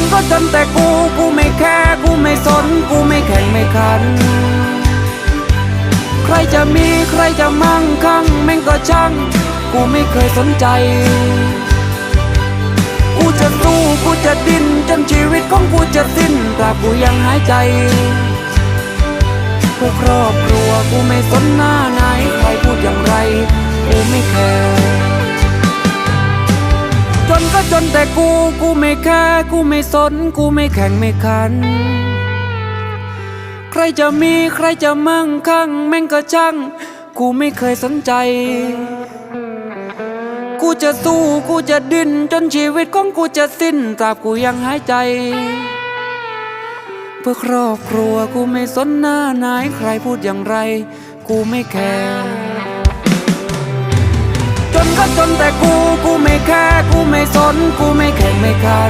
นก็จนแต่กู กูไม่แคร์กูไม่สน กูไม่แข่งไม่ขัน ใครจะมีใครจะมั่งคั่งแม่งก็ช่าง กูไม่เคยสนใจ กูจะสู้กูจะดิ้นจนชีวิตของกูจะสิ้นตราบกูยังหายใจเพื่อครอบครัวกูไม่สนหน้าไหนใครพูดอย่างไรกูไม่แคร์ นก็จนแต่กู กูไม่แคร์กูไม่สน กูไม่แข่งไม่ขัน ใครจะมีใครจะมั่งคั่ง แม่งก็ช่าง กูไม่เคยสนใจ กูจะสู้กูจะดิ้นจนชีวิตของกูจะสิ้นตราบกูยังหายใจ เพื่อครอบครัวกูไม่สนหน้าไหนใครพูดอย่างไร กูไม่แคร์จนก็จนแต่กู แค่กูไม่สนกูไม่แข่งไม่ขาด